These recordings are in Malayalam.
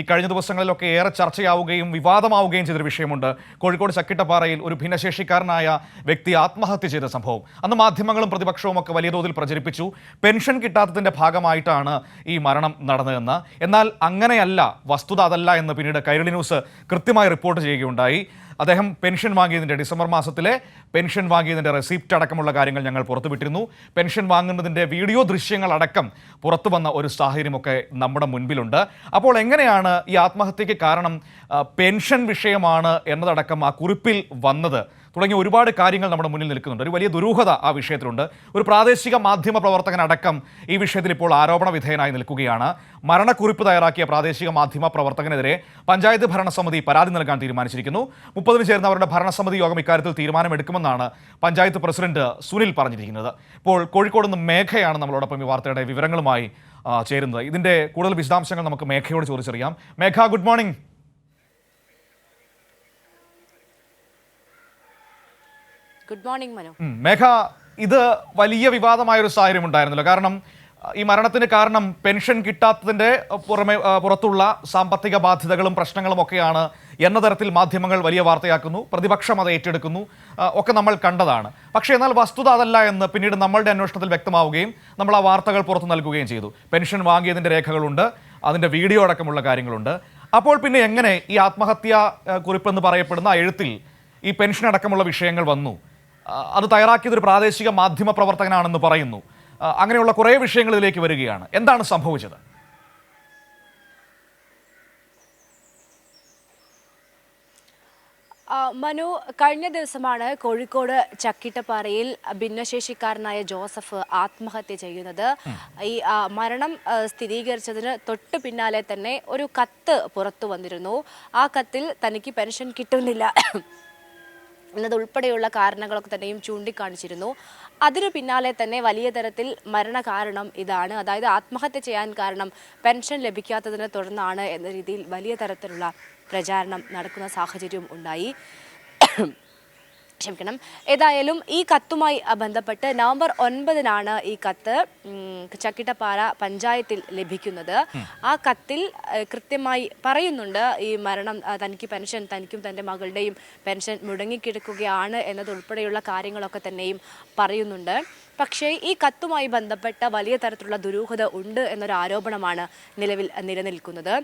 ഈ കഴിഞ്ഞ ദിവസങ്ങളിലൊക്കെ ഏറെ ചർച്ചയാവുകയും വിവാദമാവുകയും ചെയ്തൊരു വിഷയമുണ്ട്. കോഴിക്കോട് ചക്കിട്ടപ്പാറയിൽ ഒരു ഭിന്നശേഷിക്കാരനായ വ്യക്തി ആത്മഹത്യ ചെയ്ത സംഭവം. അന്ന് മാധ്യമങ്ങളും പ്രതിപക്ഷവും ഒക്കെ വലിയ തോതിൽ പ്രചരിപ്പിച്ചു. പെൻഷൻ കിട്ടാത്തതിന്റെ ഭാഗമായിട്ടാണ് ഈ മരണം നടന്നതെന്ന്. എന്നാൽ അങ്ങനെയല്ല വസ്തുത അതല്ല എന്ന് പിന്നീട് കൈരളി ന്യൂസ് കൃത്യമായി റിപ്പോർട്ട് ചെയ്യുകയുണ്ടായി. അദ്ദേഹം പെൻഷൻ വാങ്ങിയതിന്റെ ഡിസംബർ മാസത്തിലെ പെൻഷൻ വാങ്ങിയതിന്റെ റെസിപ്റ്റ് അടക്കമുള്ള കാര്യങ്ങൾ ഞങ്ങൾ പുറത്തുവിട്ടിരുന്നു. പെൻഷൻ വാങ്ങുന്നതിന്റെ വീഡിയോ ദൃശ്യങ്ങൾ അടക്കം പുറത്തു വന്ന ഒരു സാഹചര്യമൊക്കെ നമ്മുടെ മുൻപിലുണ്ട്. അപ്പോൾ എങ്ങനെയാണ് ഈ ആത്മഹത്യക്ക് കാരണം പെൻഷൻ വിഷയമാണ് എന്നതടക്കം ആ കുറിപ്പിൽ വന്നത്? തുടങ്ങിയ ഒരുപാട് കാര്യങ്ങൾ നമ്മുടെ മുന്നിൽ നിൽക്കുന്നുണ്ട്. ഒരു വലിയ ദുരൂഹത ആ വിഷയത്തിലുണ്ട്. ഒരു പ്രാദേശിക മാധ്യമ പ്രവർത്തകനടക്കം ഈ വിഷയത്തിൽ ഇപ്പോൾ ആരോപണ വിധേയനായി നിൽക്കുകയാണ്. മരണക്കുറിപ്പ് തയ്യാറാക്കിയ പ്രാദേശിക മാധ്യമ പ്രവർത്തകനെതിരെ പഞ്ചായത്ത് ഭരണസമിതി പരാതി നൽകാൻ തീരുമാനിച്ചിരിക്കുന്നു. മുപ്പതിന് ചേർന്ന അവരുടെ ഭരണസമിതി യോഗം ഇക്കാര്യത്തിൽ തീരുമാനമെടുക്കുമെന്നാണ് പഞ്ചായത്ത് പ്രസിഡന്റ് സുനിൽ പറഞ്ഞിരിക്കുന്നത്. ഇപ്പോൾ കോഴിക്കോട് നിന്ന് മേഘയാണ് നമ്മളോടൊപ്പം ഈ വാർത്തയുടെ വിവരങ്ങളുമായി ചേരുന്നത്. ഇതിന്റെ കൂടുതൽ വിശദാംശങ്ങൾ നമുക്ക് മേഘയോട് ചോദിച്ചറിയാം. Megha good morning good morning Manu. Megha ഇത് വലിയ വിവാദമായ ഒരു സാഹചര്യം ഉണ്ടായിരുന്നല്ലോ. കാരണം ഈ മരണത്തിന് കാരണം പെൻഷൻ കിട്ടാത്തതിന്റെ അഹ്, പുറമെ പുറത്തുള്ള സാമ്പത്തിക ബാധ്യതകളും പ്രശ്നങ്ങളും ഒക്കെയാണ് എന്ന തരത്തിൽ മാധ്യമങ്ങൾ വലിയ വാർത്തയാക്കുന്നു. പ്രതിപക്ഷം അത് ഏറ്റെടുക്കുന്നു. ഒക്കെ നമ്മൾ കണ്ടതാണ്. പക്ഷേ എന്നാൽ വസ്തുത അതല്ല എന്ന് പിന്നീട് നമ്മളുടെ അന്വേഷണത്തിൽ വ്യക്തമാവുകയും നമ്മൾ ആ വാർത്തകൾ പുറത്തു നൽകുകയും ചെയ്തു. പെൻഷൻ വാങ്ങിയതിന്റെ രേഖകളുണ്ട് അതിന്റെ വീഡിയോ അടക്കമുള്ള കാര്യങ്ങളുണ്ട്. അപ്പോൾ പിന്നെ എങ്ങനെ ഈ ആത്മഹത്യാ കുറിപ്പെന്ന് പറയപ്പെടുന്ന എഴുത്തിൽ ഈ പെൻഷൻ അടക്കമുള്ള വിഷയങ്ങൾ വന്നു? അത് തയ്യാറാക്കിയത് ഒരു പ്രാദേശിക മാധ്യമ പ്രവർത്തകനാണെന്ന് പറയുന്നു. അങ്ങനെയുള്ള കുറേ വിഷയങ്ങളിലേക്ക് വരികയാണ്. എന്താണ് സംഭവിച്ചത്? മനു കഴിഞ്ഞ ദിവസമാണ് കോഴിക്കോട് ചക്കിട്ടപ്പാറയിൽ ഭിന്നശേഷിക്കാരനായ ജോസഫ് ആത്മഹത്യ ചെയ്യുന്നത്. ഈ മരണം സ്ഥിരീകരിച്ചതിന് തൊട്ട് പിന്നാലെ തന്നെ ഒരു കത്ത് പുറത്തു വന്നിരുന്നു. ആ കത്തിൽ തനിക്ക് പെൻഷൻ കിട്ടുന്നില്ല. എന്നതുൾപ്പെടെയുള്ള കാരണങ്ങളൊക്കെ തന്നെയും ചൂണ്ടിക്കാണിച്ചിരുന്നു. അതിനു പിന്നാലെ തന്നെ വലിയ തരത്തിൽ മരണ കാരണം ഇതാണ്. അതായത് ആത്മഹത്യ ചെയ്യാൻ കാരണം പെൻഷൻ ലഭിക്കാത്തതിനെ തുടർന്നാണ് എന്ന രീതിയിൽ വലിയ തരത്തിലുള്ള പ്രചാരണം നടക്കുന്ന സാഹചര്യം ഉണ്ടായി. ക്ഷമിക്കണം. ഏതായാലും ഈ കത്തുമായി ബന്ധപ്പെട്ട് നവംബർ ഒൻപതിനാണ് ഈ കത്ത് ചക്കിട്ടപ്പാറ പഞ്ചായത്തിൽ ലഭിക്കുന്നത്. ആ കത്തിൽ കൃത്യമായി പറയുന്നുണ്ട് ഈ മരണം തനിക്ക് പെൻഷൻ തനിക്കും തന്റെ മകളുടെയും പെൻഷൻ മുടങ്ങിക്കിടക്കുകയാണ് എന്നതുൾപ്പെടെയുള്ള കാര്യങ്ങളൊക്കെ തന്നെയും പറയുന്നുണ്ട്. പക്ഷേ ഈ കത്തുമായി ബന്ധപ്പെട്ട വലിയ തരത്തിലുള്ള ദുരൂഹത ഉണ്ട് എന്നൊരു ആരോപണമാണ് നിലവിൽ നിലനിൽക്കുന്നത്.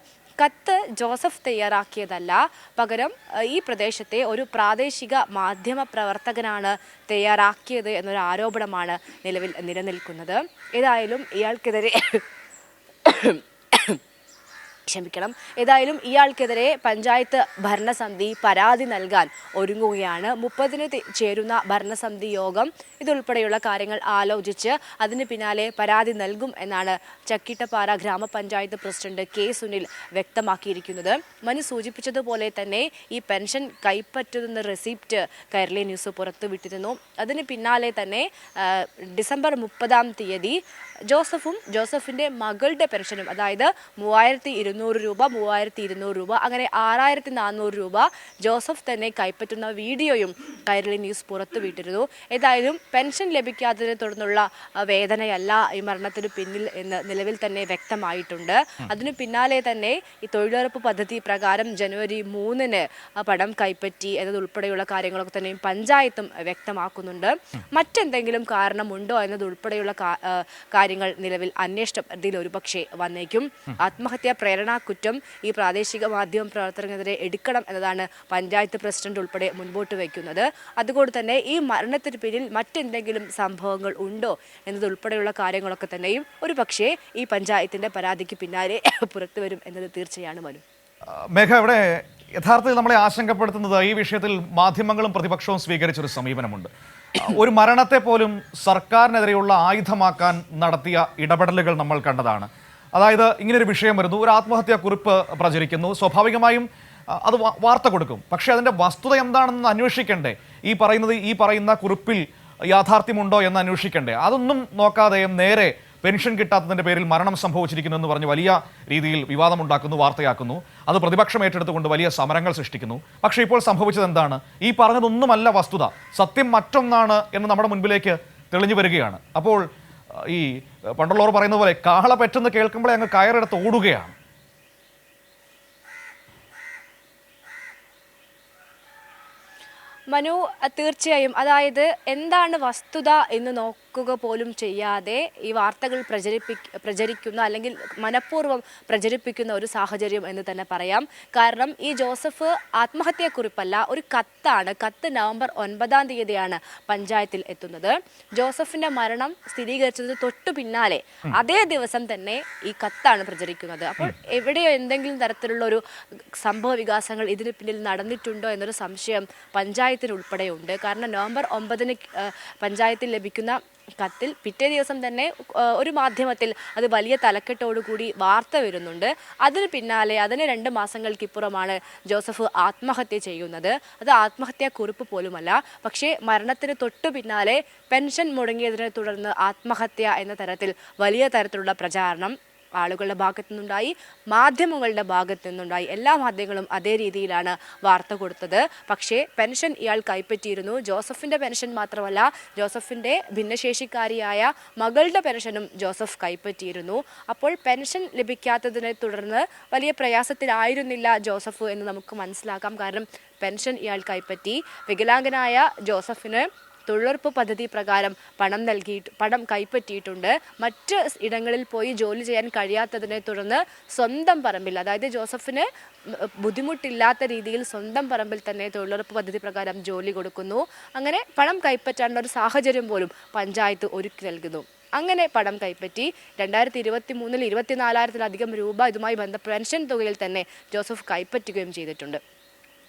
കത്ത് ജോസഫ് തയ്യാറാക്കിയതല്ല. പകരം ഈ പ്രദേശത്തെ ഒരു പ്രാദേശിക മാധ്യമ പ്രവർത്തകനാണ് തയ്യാറാക്കിയത് എന്നൊരു ആരോപണമാണ് നിലവിൽ നിലനിൽക്കുന്നത്. ഏതായാലും ഇയാൾക്കെതിരെ ക്ഷമിക്കണം. ഏതായാലും ഇയാൾക്കെതിരെ പഞ്ചായത്ത് ഭരണസമിതി പരാതി നൽകാൻ ഒരുങ്ങുകയാണ്. മുപ്പതിന് ചേരുന്ന ഭരണസമിതി യോഗം ഇതുൾപ്പെടെയുള്ള കാര്യങ്ങൾ ആലോചിച്ച് അതിന് പിന്നാലെ പരാതി നൽകും എന്നാണ് ചക്കിട്ടപ്പാറ ഗ്രാമപഞ്ചായത്ത് പ്രസിഡന്റ് കെ സുനിൽ വ്യക്തമാക്കിയിരിക്കുന്നത്. മനു സൂചിപ്പിച്ചതുപോലെ തന്നെ ഈ പെൻഷൻ കൈപ്പറ്റുന്ന റെസിപ്റ്റ് കേരളീയ ന്യൂസ് പുറത്തുവിട്ടിരുന്നു. അതിന് പിന്നാലെ തന്നെ ഡിസംബർ മുപ്പതാം തീയതി ജോസഫും ജോസഫിന്റെ മകളുടെ പെൻഷനും അതായത് മൂവായിരത്തി ഇരുന്നൂറ് രൂപ മൂവായിരത്തി ഇരുന്നൂറ് രൂപ അങ്ങനെ ആറായിരത്തി നാനൂറ് രൂപ ജോസഫ് തന്നെ കൈപ്പറ്റുന്ന വീഡിയോയും കൈരളി ന്യൂസ് പുറത്തുവിട്ടിരുന്നു. ഏതായാലും പെൻഷൻ ലഭിക്കാത്തതിനെ തുടർന്നുള്ള വേദനയല്ല ഈ മരണത്തിന് പിന്നിൽ എന്ന് നിലവിൽ തന്നെ വ്യക്തമായിട്ടുണ്ട്. അതിനു പിന്നാലെ തന്നെ ഈ തൊഴിലുറപ്പ് പദ്ധതി പ്രകാരം ജനുവരി മൂന്നിന് പണം കൈപ്പറ്റി എന്നതുൾപ്പെടെയുള്ള കാര്യങ്ങളൊക്കെ തന്നെയും പഞ്ചായത്തും വ്യക്തമാക്കുന്നുണ്ട്. മറ്റെന്തെങ്കിലും കാരണമുണ്ടോ എന്നതുൾപ്പെടെയുള്ള കാര്യങ്ങൾ നിലവിൽ അന്വേഷണത്തിൽ ഒരുപക്ഷെ വന്നേക്കും. ആത്മഹത്യാ പ്രേരണാ കുറ്റം ഈ പ്രാദേശിക മാധ്യമ പ്രവർത്തകർക്കെതിരെ എടുക്കണം എന്നതാണ് പഞ്ചായത്ത് പ്രസിഡന്റ് ഉൾപ്പെടെ മുൻപോട്ട് വയ്ക്കുന്നത് അതുകൊണ്ട് തന്നെ ഈ മരണത്തിന് പിന്നിൽ മറ്റെന്തെങ്കിലും സംഭവങ്ങൾ ഉണ്ടോ എന്നതുൾപ്പെടെയുള്ള കാര്യങ്ങളൊക്കെ തന്നെയും ഒരു പക്ഷേ ഈ പഞ്ചായത്തിന്റെ പരാതിക്ക് പിന്നാലെ പുറത്തു വരും എന്നത് തീർച്ചയാണ് മനു. മേഘ ഇവിടെ യഥാർത്ഥത്തിൽ നമ്മളെ ആശങ്കപ്പെടുത്തുന്നത് ഈ വിഷയത്തിൽ മാധ്യമങ്ങളും പ്രതിപക്ഷവും സ്വീകരിച്ചൊരു സമീപനമുണ്ട്. ഒരു മരണത്തെ പോലും സർക്കാരിനെതിരെയുള്ള ആയുധമാക്കാൻ നടത്തിയ ഇടപെടലുകൾ നമ്മൾ കണ്ടതാണ്. അതായത് ഇങ്ങനൊരു വിഷയം വരുന്നു. ഒരു ആത്മഹത്യാ കുറിപ്പ് പ്രചരിക്കുന്നു. സ്വാഭാവികമായും അത് വാർത്ത കൊടുക്കും. പക്ഷേ അതിന്റെ വസ്തുത എന്താണെന്ന് അന്വേഷിക്കണ്ടേ? ഈ പറയുന്നത് ഈ പറയുന്ന കുറിപ്പിൽ യാഥാർത്ഥ്യമുണ്ടോ എന്ന് അന്വേഷിക്കണ്ടേ? അതൊന്നും നോക്കാതെയും നേരെ പെൻഷൻ കിട്ടാത്തതിന്റെ പേരിൽ മരണം സംഭവിച്ചിരിക്കുന്നു എന്ന് പറഞ്ഞ് വലിയ രീതിയിൽ വിവാദമുണ്ടാക്കുന്നു വാർത്തയാക്കുന്നു. അത് പ്രതിപക്ഷം ഏറ്റെടുത്തുകൊണ്ട് വലിയ സമരങ്ങൾ സൃഷ്ടിക്കുന്നു. പക്ഷേ ഇപ്പോൾ സംഭവിച്ചത് എന്താണ്? ഈ പറഞ്ഞതൊന്നുമല്ല വസ്തുത. സത്യം മറ്റൊന്നാണ് എന്ന് നമ്മുടെ മുൻപിലേക്ക് തെളിഞ്ഞു വരികയാണ്. അപ്പോൾ ഈ പണ്ടുള്ളവർ പറയുന്ന പോലെ കാള പറ്റുന്ന കേൾക്കുമ്പോഴേ അങ്ങ് കയറെടുത്ത് ഓടുകയാണ്. മനു തീർച്ചയായും. അതായത് എന്താണ് വസ്തുത എന്ന് നോക്ക പോലും ചെയ്യാതെ ഈ വാർത്തകൾ പ്രചരിപ്പി പ്രചരിക്കുന്ന അല്ലെങ്കിൽ മനഃപൂർവം പ്രചരിപ്പിക്കുന്ന ഒരു സാഹചര്യം എന്ന് തന്നെ പറയാം. കാരണം ഈ ജോസഫ് ആത്മഹത്യയെക്കുറിപ്പല്ല ഒരു കത്താണ്. കത്ത് നവംബർ ഒൻപതാം തീയതിയാണ് പഞ്ചായത്തിൽ എത്തുന്നത്. ജോസഫിന്റെ മരണം സ്ഥിരീകരിച്ചത് തൊട്ടു പിന്നാലെ അതേ ദിവസം തന്നെ ഈ കത്താണ് പ്രചരിക്കുന്നത്. അപ്പോൾ എവിടെയോ എന്തെങ്കിലും തരത്തിലുള്ള ഒരു സംഭവ വികാസങ്ങൾ ഇതിന് പിന്നിൽ നടന്നിട്ടുണ്ടോ എന്നൊരു സംശയം പഞ്ചായത്തിന് ഉൾപ്പെടെയുണ്ട് കാരണം നവംബർ ഒമ്പതിന് പഞ്ചായത്തിൽ ലഭിക്കുന്ന കത്തിൽ പിറ്റേ ദിവസം തന്നെ ഒരു മാധ്യമത്തിൽ അത് വലിയ തലക്കെട്ടോടുകൂടി വാർത്ത വരുന്നുണ്ട്. അതിന് പിന്നാലെ അതിന് രണ്ട് മാസങ്ങൾക്കിപ്പുറമാണ് ജോസഫ് ആത്മഹത്യ ചെയ്യുന്നത്. അത് ആത്മഹത്യാ കുറിപ്പ് പോലുമല്ല. പക്ഷേ മരണത്തിന് തൊട്ടു പിന്നാലെ പെൻഷൻ മുടങ്ങിയതിനെ തുടർന്ന് ആത്മഹത്യ എന്ന തരത്തിൽ വലിയ തരത്തിലുള്ള പ്രചാരണം ആളുകളുടെ ഭാഗത്തു നിന്നുണ്ടായി മാധ്യമങ്ങളുടെ ഭാഗത്തു നിന്നുണ്ടായി എല്ലാ മാധ്യമങ്ങളും അതേ രീതിയിലാണ് വാർത്ത കൊടുത്തത്. പക്ഷേ പെൻഷൻ ഇയാൾ കൈപ്പറ്റിയിരുന്നു. ജോസഫിന്റെ പെൻഷൻ മാത്രമല്ല ജോസഫിന്റെ ഭിന്നശേഷിക്കാരിയായ മകളുടെ പെൻഷനും ജോസഫ് കൈപ്പറ്റിയിരുന്നു. അപ്പോൾ പെൻഷൻ ലഭിക്കാത്തതിനെ തുടർന്ന് വലിയ പ്രയാസത്തിലായിരുന്നില്ല ജോസഫ് എന്ന് നമുക്ക് മനസ്സിലാക്കാം. കാരണം പെൻഷൻ ഇയാൾ കൈപ്പറ്റി. വികലാംഗനായ ജോസഫിന് തൊഴിലുറപ്പ് പദ്ധതി പ്രകാരം പണം നൽകി പണം കൈപ്പറ്റിയിട്ടുണ്ട്. മറ്റ് ഇടങ്ങളിൽ പോയി ജോലി ചെയ്യാൻ കഴിയാത്തതിനെ തുടർന്ന് സ്വന്തം പറമ്പിൽ അതായത് ജോസഫിന് ബുദ്ധിമുട്ടില്ലാത്ത രീതിയിൽ സ്വന്തം പറമ്പിൽ തന്നെ തൊഴിലുറപ്പ് പദ്ധതി പ്രകാരം ജോലി കൊടുക്കുന്നു. അങ്ങനെ പണം കൈപ്പറ്റാനുള്ള ഒരു സാഹചര്യം പോലും പഞ്ചായത്ത് ഒരുക്കി നൽകുന്നു. അങ്ങനെ പണം കൈപ്പറ്റി രണ്ടായിരത്തി ഇരുപത്തി മൂന്നിൽ ഇരുപത്തിനാലായിരത്തിലധികം രൂപ ഇതുമായി ബന്ധ പെൻഷൻ തുകയിൽ തന്നെ ജോസഫ് കൈപ്പറ്റുകയും ചെയ്തിട്ടുണ്ട്.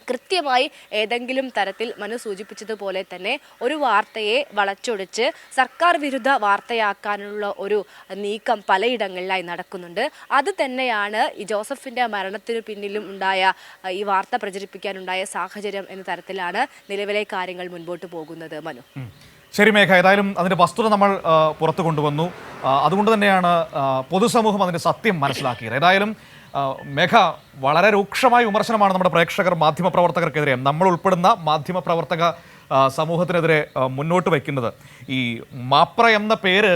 കൃത്യമായി ഏതെങ്കിലും തരത്തിൽ മനു സൂചിപ്പിച്ചതുപോലെ തന്നെ ഒരു വാർത്തയെ വളച്ചൊടിച്ച് സർക്കാർ വിരുദ്ധ വാർത്തയാക്കാനുള്ള ഒരു നീക്കം പലയിടങ്ങളിലായി നടക്കുന്നുണ്ട് അത് തന്നെയാണ് ഈ ജോസഫിന്റെ മരണത്തിന് പിന്നിലും ഉണ്ടായ ഈ വാർത്ത പ്രചരിപ്പിക്കാനുണ്ടായ സാഹചര്യം എന്ന തരത്തിലാണ് നിലവിലെ കാര്യങ്ങൾ മുൻപോട്ട് പോകുന്നത് മനു. ശരി മേഘ ഏതായാലും അതിന്റെ വസ്തുത നമ്മൾ പുറത്തു കൊണ്ടുവന്നു. അതുകൊണ്ട് തന്നെയാണ് പൊതുസമൂഹം അതിന്റെ സത്യം മനസ്സിലാക്കിയത്. ഏതായാലും മേഘ വളരെ രൂക്ഷമായ വിമർശനമാണ് നമ്മുടെ പ്രേക്ഷകർ മാധ്യമപ്രവർത്തകർക്കെതിരെ നമ്മൾ ഉൾപ്പെടുന്ന മാധ്യമപ്രവർത്തക സമൂഹത്തിനെതിരെ മുന്നോട്ട് വയ്ക്കുന്നത്. ഈ മാപ്ര എന്ന പേര്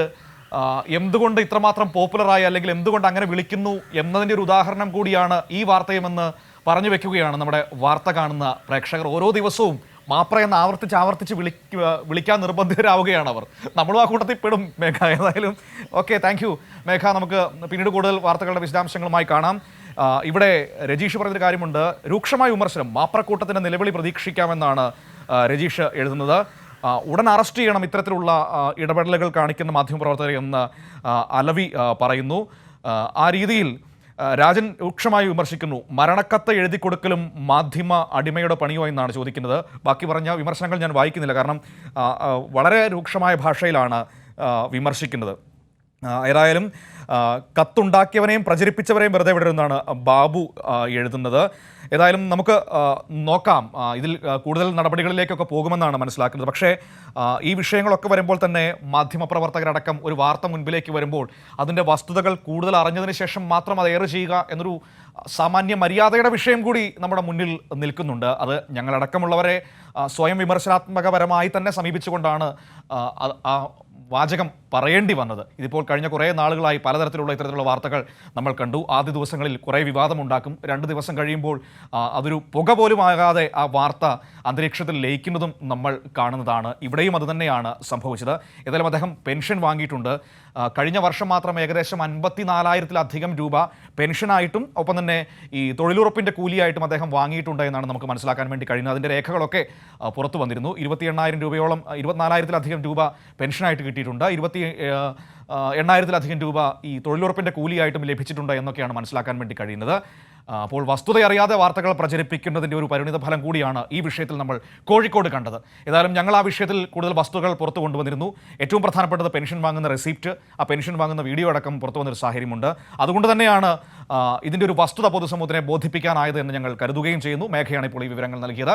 എന്തുകൊണ്ട് ഇത്രമാത്രം പോപ്പുലറായി അല്ലെങ്കിൽ എന്തുകൊണ്ട് അങ്ങനെ വിളിക്കുന്നു എന്നതിന്റെ ഒരു ഉദാഹരണം കൂടിയാണ് ഈ വാർത്തയുമെന്ന് പറഞ്ഞു വെക്കുകയാണ് നമ്മുടെ വാർത്ത കാണുന്ന പ്രേക്ഷകർ. ഓരോ ദിവസവും മാപ്ര എന്ന് ആവർത്തിച്ച് ആവർത്തിച്ച് വിളിക്കുക വിളിക്കാൻ നിർബന്ധിതരാവുകയാണ് അവർ നമ്മളും ആ കൂട്ടത്തിൽ പെടും മേഘ. ഏതായാലും ഓക്കെ താങ്ക് യു മേഘ നമുക്ക് പിന്നീട് കൂടുതൽ വാർത്തകളുടെ വിശദാംശങ്ങളുമായി കാണാം. ഇവിടെ രജീഷ് പറഞ്ഞൊരു കാര്യമുണ്ട്. രൂക്ഷമായ വിമർശനം മാപ്രക്കൂട്ടത്തിന്റെ നിലവിളി പ്രതീക്ഷിക്കാമെന്നാണ് രജീഷ് എഴുതുന്നത്. ഉടൻ അറസ്റ്റ് ചെയ്യണം ഇത്തരത്തിലുള്ള ഇടപെടലുകൾ കാണിക്കുന്ന മാധ്യമപ്രവർത്തകരെന്ന് അലവി പറയുന്നു. ആ, രീതിയിൽ രാജൻ രൂക്ഷമായി വിമർശിക്കുന്നു. മരണക്കത്ത് എഴുതി കൊടുക്കലും മാധ്യമ അടിമയുടെ പണിയോ എന്നാണ് ചോദിക്കുന്നത്. ബാക്കി പറഞ്ഞ വിമർശനങ്ങൾ ഞാൻ വായിക്കുന്നില്ല. കാരണം വളരെ രൂക്ഷമായ ഭാഷയിലാണ് വിമർശിക്കുന്നത്. ഏതായാലും കത്തുണ്ടാക്കിയവനെയും പ്രചരിപ്പിച്ചവരെയും വെറുതെ വിടരുന്നാണ് ബാബു എഴുതുന്നത്. ഏതായാലും നമുക്ക് നോക്കാം. ഇതിൽ കൂടുതൽ നടപടികളിലേക്കൊക്കെ പോകുമെന്നാണ് മനസ്സിലാക്കുന്നത്. പക്ഷേ ഈ വിഷയങ്ങളൊക്കെ വരുമ്പോൾ തന്നെ മാധ്യമപ്രവർത്തകരടക്കം ഒരു വാർത്ത മുൻപിലേക്ക് വരുമ്പോൾ അതിന്റെ വസ്തുതകൾ കൂടുതൽ അറിഞ്ഞതിന് ശേഷം മാത്രം അത് എയർ ചെയ്യുക എന്നൊരു സാമാന്യ മര്യാദയുടെ വിഷയം കൂടി നമ്മുടെ മുന്നിൽ നിൽക്കുന്നുണ്ട്. അത് ഞങ്ങളടക്കമുള്ളവരെ സ്വയം വിമർശനാത്മകപരമായി തന്നെ സമീപിച്ചുകൊണ്ടാണ് ആ വാചകം പറയേണ്ടി വന്നത്. ഇതിപ്പോൾ കഴിഞ്ഞ കുറേ നാളുകളായി പലതരത്തിലുള്ള ഇത്തരത്തിലുള്ള വാർത്തകൾ നമ്മൾ കണ്ടു. ആദ്യ ദിവസങ്ങളിൽ കുറേ വിവാദമുണ്ടാക്കും. രണ്ട് ദിവസം കഴിയുമ്പോൾ അതൊരു പുക പോലും ആകാതെ ആ വാർത്ത അന്തരീക്ഷത്തിൽ ലയിക്കുന്നതും നമ്മൾ കാണുന്നതാണ്. ഇവിടെയും അതുതന്നെയാണ് സംഭവിച്ചത്. ഏതായാലും അദ്ദേഹം പെൻഷൻ വാങ്ങിയിട്ടുണ്ട്. കഴിഞ്ഞ വർഷം മാത്രം ഏകദേശം അൻപത്തി നാലായിരത്തിലധികം രൂപ പെൻഷനായിട്ടും ഒപ്പം തന്നെ ഈ തൊഴിലുറപ്പിന്റെ കൂലിയായിട്ടും അദ്ദേഹം വാങ്ങിയിട്ടുണ്ട് എന്നാണ് നമുക്ക് മനസ്സിലാക്കാൻ വേണ്ടി കഴിയുന്നത്. അതിന്റെ രേഖകളൊക്കെ പുറത്തു വന്നിരുന്നു. ഇരുപത്തി എണ്ണായിരം രൂപയോളം ഇരുപത്തിനാലായിരത്തിലധികം രൂപ പെൻഷനായിട്ട് കിട്ടിയിട്ടുണ്ട്. ഇരുപത്തി എണ്ണായിരത്തിലധികം രൂപ ഈ തൊഴിലുറപ്പിന്റെ കൂലിയായിട്ടും ലഭിച്ചിട്ടുണ്ട് എന്നൊക്കെയാണ് മനസ്സിലാക്കാൻ വേണ്ടി കഴിയുന്നത്. അപ്പോൾ വസ്തുതയറിയാതെ വാർത്തകൾ പ്രചരിപ്പിക്കുന്നതിന്റെ ഒരു പരിണിത ഫലം കൂടിയാണ് ഈ വിഷയത്തിൽ നമ്മൾ കോഴിക്കോട് കണ്ടത്. ഏതായാലും ഞങ്ങൾ ആ വിഷയത്തിൽ കൂടുതൽ വസ്തുക്കൾ പുറത്തു കൊണ്ടുവന്നിരുന്നു. ഏറ്റവും പ്രധാനപ്പെട്ടത് പെൻഷൻ വാങ്ങുന്ന റെസിപ്റ്റ് ആ പെൻഷൻ വാങ്ങുന്ന വീഡിയോ അടക്കം പുറത്തു വന്നൊരു സാഹചര്യമുണ്ട്. അതുകൊണ്ട് തന്നെയാണ് ഇതിന്റെ ഒരു വസ്തുത പൊതുസമൂഹത്തിനെ ബോധിപ്പിക്കാനായത് എന്ന് ഞങ്ങൾ കരുതുകയും ചെയ്യുന്നു. മേഘയാണ് ഇപ്പോൾ ഈ വിവരങ്ങൾ നൽകിയത്.